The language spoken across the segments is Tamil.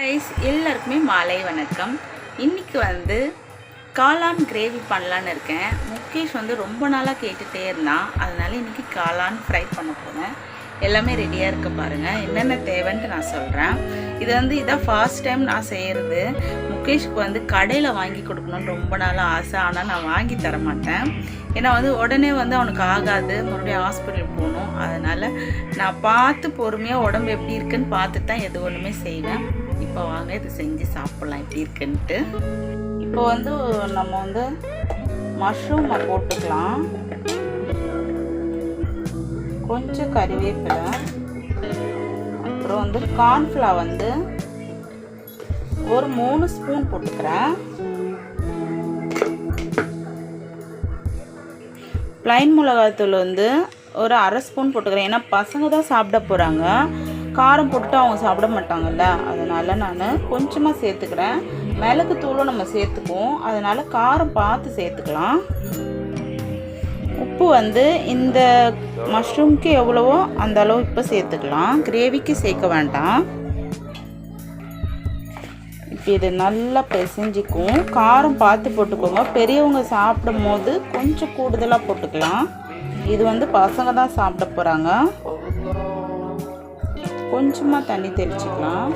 கைஸ் எல்லாருக்குமே மாலை வணக்கம். இன்றைக்கி வந்து காளான் கிரேவி பண்ணலான்னு இருக்கேன். முகேஷ் வந்து ரொம்ப நாளாக கேட்டுகிட்டே இருந்தான். அதனால் இன்னைக்கு காளான் ஃப்ரை பண்ண போகிறேன் எல்லாமே ரெடியாக இருக்க பாருங்கள் என்னென்ன தேவைன்ட்டு நான் சொல்கிறேன் இது வந்து இதான் ஃபர்ஸ்ட் டைம் நான் செய்கிறது முகேஷ்க்கு வந்து கடையில் வாங்கி கொடுக்கணும்னு ரொம்ப நாளாக ஆசை. ஆனால் நான் வாங்கி தர மாட்டேன். ஏன்னா வந்து உடனே வந்து அவனுக்கு ஆகாது. மறுபடியும் ஹாஸ்பிட்டல் போகணும். அதனால் நான் பார்த்து பொறுமையாக உடம்பு எப்படி இருக்குன்னு பார்த்து தான் எது ஒன்றுமே செய்வேன். இப்போ வாங்க இது செஞ்சு சாப்பிட்லாம். எப்படி இருக்குன்ட்டு. இப்போ வந்து நம்ம வந்து மஷ்ரூமை போட்டுக்கலாம். கொஞ்சம் கறிவேப்பிலை. அப்புறம் வந்து கார்ன்ஃப்ளவர் வந்து ஒரு மூணு ஸ்பூன் போட்டுக்கிறேன். ப்ளைன் மிளகாத்தூள் வந்து ஒரு அரை ஸ்பூன் போட்டுக்கிறேன். ஏன்னா பசங்க தான் சாப்பிட போகிறாங்க காரம் போட்டுட்டு அவங்க சாப்பிட மாட்டாங்கல்ல. அதனால் நான் கொஞ்சமாக சேர்த்துக்கிறேன். மிளகு தூளும் நம்ம சேர்த்துக்குவோம். அதனால் காரம் பார்த்து சேர்த்துக்கலாம். உப்பு வந்து இந்த மஷ்ரூம்க்கு எவ்வளவோ அந்த அளவு இப்போ சேர்த்துக்கலாம். கிரேவிக்கு சேர்க்க வேண்டாம். இப்போ இது நல்லா பிசைஞ்சிக்கும். காரம் பார்த்து போட்டுக்கோங்க. பெரியவங்க சாப்பிடும் போது கொஞ்சம் கூடுதலாக போட்டுக்கலாம். இது வந்து பசங்க தான் சாப்பிட போகிறாங்க கொஞ்சமாக தண்ணி தெளிச்சிக்கலாம்.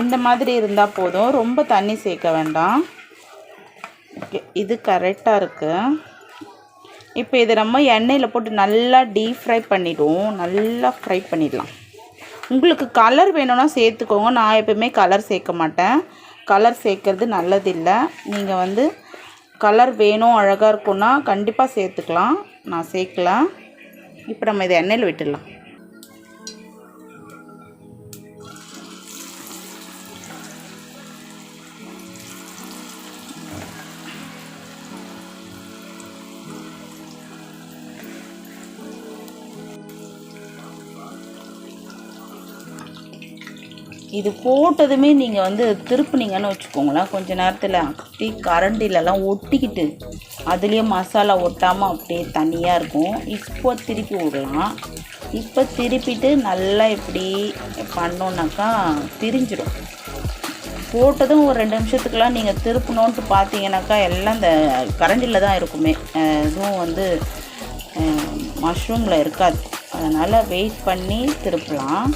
இந்த மாதிரி இருந்தால் போதும். ரொம்ப தண்ணி சேர்க்க வேண்டாம். ஓகே இது கரெக்டாக இருக்குது இப்போ இதை நம்ம எண்ணெயில் போட்டு நல்லா டீப் ஃப்ரை பண்ணிவிடுவோம் நல்லா ஃப்ரை பண்ணிடலாம். உங்களுக்கு கலர் வேணும்னா சேர்த்துக்கோங்க. நான் எப்பவுமே கலர் சேர்க்க மாட்டேன். கலர் சேர்க்கறது நல்லதில்லை. நீங்கள் வந்து கலர் வேணும் அழகாக இருக்குன்னா கண்டிப்பாக சேர்த்துக்கலாம். நான் சேர்க்கலாம் இப்போ நம்ம இதை எண்ணெயில் விட்டுடலாம். இது போட்டதுமே நீங்கள் வந்து திருப்புனீங்கன்னு வச்சுக்கோங்களேன். கொஞ்சம் நேரத்தில் அப்படியே கரண்டிலலாம் ஒட்டிக்கிட்டு அதுலேயே மசாலா ஒட்டாமல் அப்படியே தனியாக இருக்கும். இப்போ திருப்பி விடலாம். இப்போ திருப்பிட்டு நல்லா இப்படி பண்ணோன்னாக்கா பிரிஞ்சிடும். போட்டதும் ஒரு ரெண்டு நிமிஷத்துக்குலாம் நீங்கள் திருப்பணுன்ட்டு பார்த்தீங்கன்னாக்கா எல்லாம் இந்த கரண்டியில் தான் இருக்குமே. இதுவும் வந்து மஷ்ரூமில் இருக்காது. அதனால் வெயிட் பண்ணி திருப்பலாம்.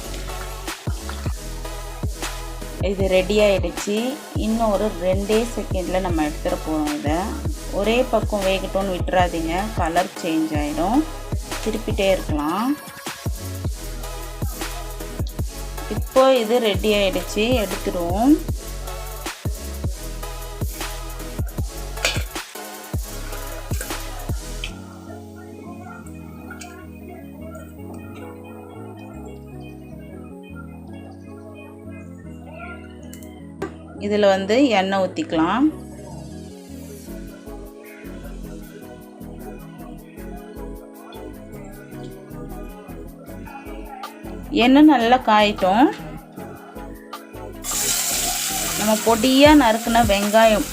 இது ரெடி ஆகிடுச்சு இன்னும் ஒரு ரெண்டே செகண்டில் நம்ம எடுத்துகிட்டு போகிறோம் இதை. ஒரே பக்கம் வேகட்டும்னு விட்டுறாதீங்க. கலர் சேஞ்ச் ஆகிடும் திருப்பிட்டே இருக்கலாம். இப்போ இது ரெடி ஆகிடுச்சு எடுத்துடுவோம். இதில் வந்து எண்ணெய் ஊற்றிக்கலாம். எண்ணெய் நல்லா காயிட்டோம். நம்ம பொடியாக நறுக்கின வெங்காயம்.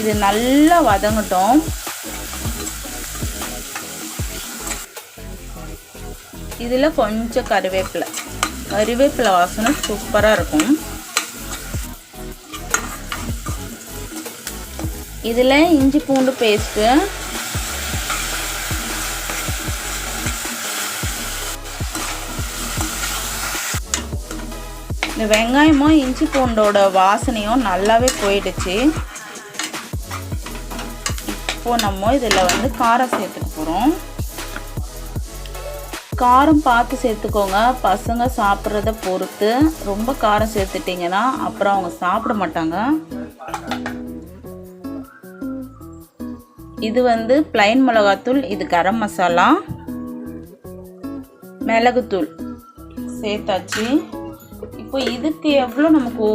இது நல்லா வதங்கட்டும். இதில் கொஞ்சம் கருவேப்பிலை கருவேப்பிலை வாசனை சூப்பராக இருக்கும் இதில் இஞ்சி பூண்டு பேஸ்ட்டு இந்த வெங்காயமும் இஞ்சி பூண்டோட வாசனையும் நல்லாவே போயிடுச்சு இப்போது நம்ம இதில் வந்து காரம் சேர்த்துக்க போகிறோம் காரம் பார்த்து சேர்த்துக்கோங்க. பசங்க சாப்பிட்றத பொறுத்து ரொம்ப காரம் சேர்த்துட்டிங்கன்னா அப்புறம் அவங்க சாப்பிட மாட்டாங்க. இது வந்து பிளைன் மிளகாத்தூள் இது கரம் மசாலா மிளகுத்தூள் சேர்த்தாச்சு. இப்போ இதுக்கு எவ்வளோ நமக்கு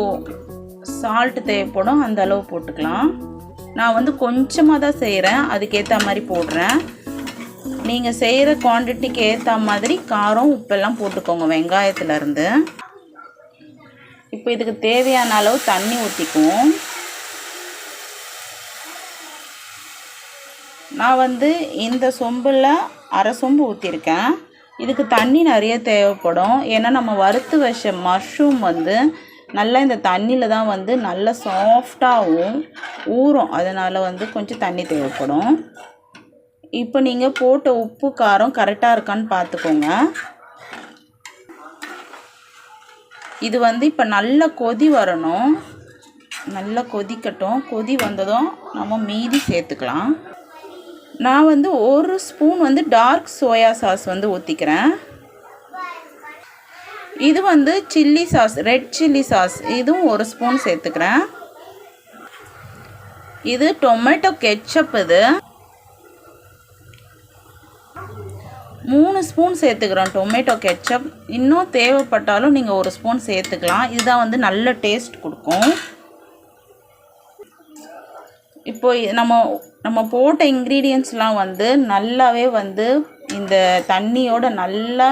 சால்ட் தேவைப்படும்? அந்த அளவு போட்டுக்கலாம். நான் வந்து கொஞ்சமாக தான் செய்கிறேன் அதுக்கேற்ற மாதிரி போடுறேன். நீங்கள் செய்கிற குவான்டிட்டிக்கு ஏற்ற மாதிரி காரம் உப்பெல்லாம் போட்டுக்கோங்க வெங்காயத்துலேருந்து. இப்போ இதுக்கு தேவையான அளவு தண்ணி ஊற்றிக்குவோம் நான் வந்து இந்த சொம்பில் அரை சொம்பு ஊற்றிருக்கேன் இதுக்கு தண்ணி நிறைய தேவைப்படும். ஏன்னா நம்ம வறுத்து வச்ச மஷ்ரூம் வந்து நல்லா இந்த தண்ணியில் தான் வந்து நல்லா சாஃப்டாகவும் ஊறும். அதனால் வந்து கொஞ்சம் தண்ணி தேவைப்படும். இப்போ நீங்கள் போட்ட உப்பு காரம் கரெக்டாக இருக்கான்னு பார்த்துக்கோங்க. இது வந்து இப்போ நல்லா கொதி வரணும். நல்லா கொதிக்கட்டும். கொதி வந்ததும் நம்ம மீதி சேர்த்துக்கலாம். நான் வந்து ஒரு ஸ்பூன் வந்து டார்க் சோயா சாஸ் வந்து ஊற்றிக்கிறேன் இது வந்து chilli sauce red chilli sauce இதுவும் ஒரு ஸ்பூன் சேர்த்துக்கிறேன். இது டொமேட்டோ கெச்சப் இது. மூணு ஸ்பூன் சேர்த்துக்கிறோம். டொமேட்டோ கெச்சப் இன்னும் தேவைப்பட்டாலும் நீங்கள் ஒரு ஸ்பூன் சேர்த்துக்கலாம். இதுதான் வந்து நல்ல டேஸ்ட் கொடுக்கும். இப்போ நம்ம நம்ம போட்ட இன்க்ரீடியன்ஸ்லாம் வந்து நல்லாவே வந்து இந்த தண்ணியோட நல்லா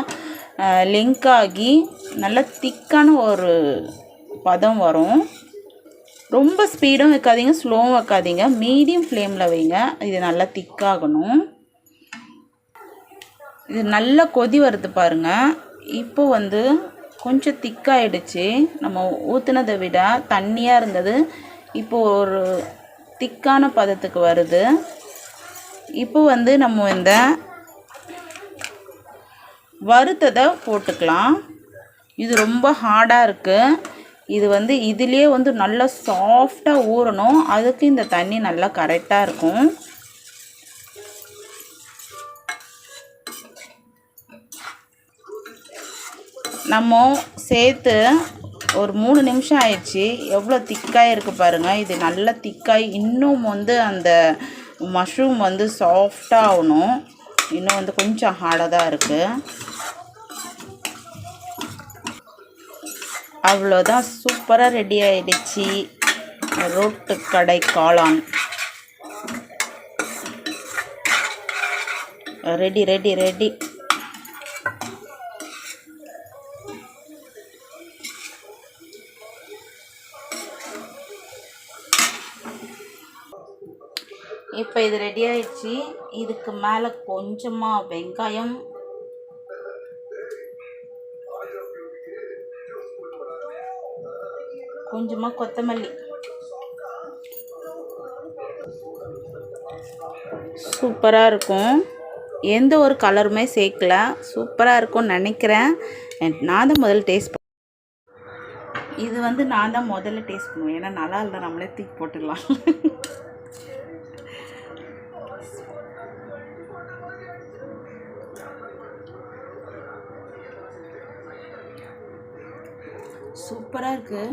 லிங்க் ஆகி நல்லா திக்கான ஒரு பதம் வரும். ரொம்ப ஸ்பீடும் வைக்காதீங்க ஸ்லோவும் வைக்காதீங்க. மீடியம் ஃப்ளேமில் வைங்க. இது நல்லா திக்காகணும் இது நல்லா கொதி வருது பாருங்கள் இப்போ வந்து கொஞ்சம் திக்காயிடுச்சு. நம்ம ஊற்றுனதை விட தண்ணியாக இருந்தது. இப்போ ஒரு திக்கான பதத்துக்கு வருது. இப்போ வந்து நம்ம இந்த வறுத்ததை போட்டுக்கலாம். இது ரொம்ப ஹார்டாக இருக்குது இது வந்து இதுலேயே வந்து நல்லா சாஃப்டாக ஊறணும். அதுக்கு இந்த தண்ணி நல்லா கரெக்டாக இருக்கும். நம்ம சேர்த்து ஒரு மூணு நிமிஷம் ஆயிடுச்சு. எவ்வளோ திக்காக இருக்குது பாருங்கள் இது நல்லா திக்காய். இன்னும் வந்து அந்த மஷ்ரூம் வந்து சாஃப்டாக ஆகணும். இன்னும் வந்து கொஞ்சம் ஹார்டாக தான் இருக்குது அவ்வளோதான். சூப்பராக ரெடி ஆகிடுச்சு ரோட்டு கடை காளான். ரெடி ரெடி ரெடி இப்போ இது ரெடி ஆயிடுச்சு. இதுக்கு மேலே கொஞ்சமாக வெங்காயம். கொஞ்சமாக கொத்தமல்லி. சூப்பராக இருக்கும். எந்த ஒரு கலருமே சேர்க்கல. சூப்பராக இருக்கும்னு நினைக்கிறேன். நான் தான் முதல்ல டேஸ்ட் இது வந்து நான் தான் முதல்ல டேஸ்ட் பண்ணுவேன். ஏன்னா நல்லா இல்லை நம்மளே தூக்கி போட்டுடலாம். சூப்பராக இருக்கு.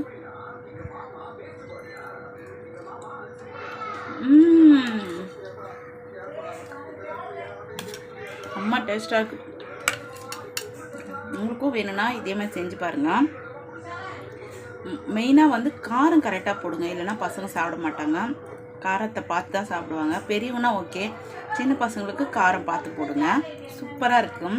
அம்மா டேஸ்ட்டாக இருக்கு. உங்களுக்கும் வேணும்னா இதே மாதிரி செஞ்சு பாருங்கள் மெயினாக வந்து காரம் கரெக்டாக போடுங்க. இல்லைன்னா பசங்க சாப்பிட மாட்டாங்க. காரத்தை பார்த்து தான் சாப்பிடுவாங்க. பெரியவனா ஓகே சின்ன பசங்களுக்கு காரம் பார்த்து போடுங்க. சூப்பராக இருக்கும்.